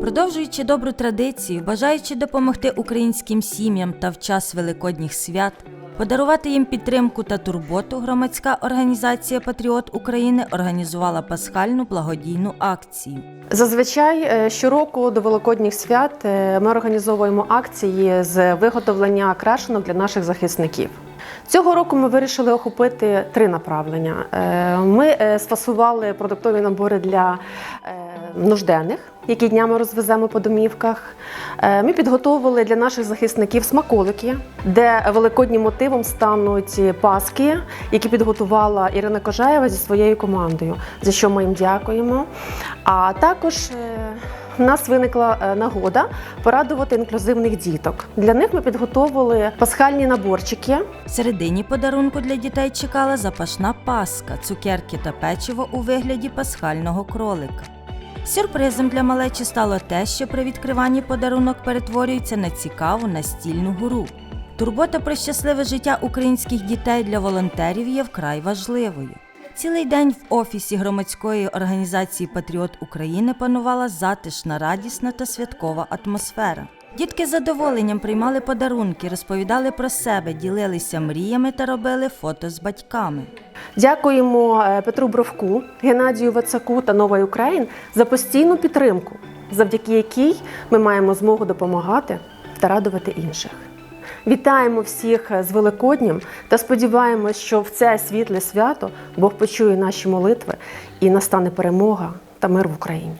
Продовжуючи добру традицію, бажаючи допомогти українським сім'ям та в час великодніх свят, подарувати їм підтримку та турботу, громадська організація Патріот України організувала пасхальну благодійну акцію. Зазвичай е, щороку до великодніх свят е, ми організовуємо акції з виготовлення крашенок для наших захисників. Цього року ми вирішили охопити три направлення. Е, Ми сфасували продуктові набори для нужденних, які днями розвеземо по домівках. Е, Ми підготовили для наших захисників смаколики, де великоднім мотивом стануть паски, які підготувала Ірина Кожаєва зі своєю командою, за що ми їм дякуємо. А також е, в нас виникла е, нагода порадувати інклюзивних діток. Для них ми підготовили пасхальні наборчики. Середині подарунку для дітей чекала запашна паска, цукерки та печиво у вигляді пасхального кролика. Сюрпризом для малечі стало те, що при відкриванні подарунок перетворюється на цікаву настільну гру. Турбота про щасливе життя українських дітей для волонтерів є вкрай важливою. Цілий день в офісі громадської організації Патріот України панувала затишна, радісна та святкова атмосфера. Дітки з задоволенням приймали подарунки, розповідали про себе, ділилися мріями та робили фото з батьками. Дякуємо е, Петру Бровку, Геннадію Вацаку та Новий Україн за постійну підтримку, завдяки якій ми маємо змогу допомагати та радувати інших. Вітаємо всіх з Великоднім та сподіваємось, що в це світле свято Бог почує наші молитви і настане перемога та мир в Україні.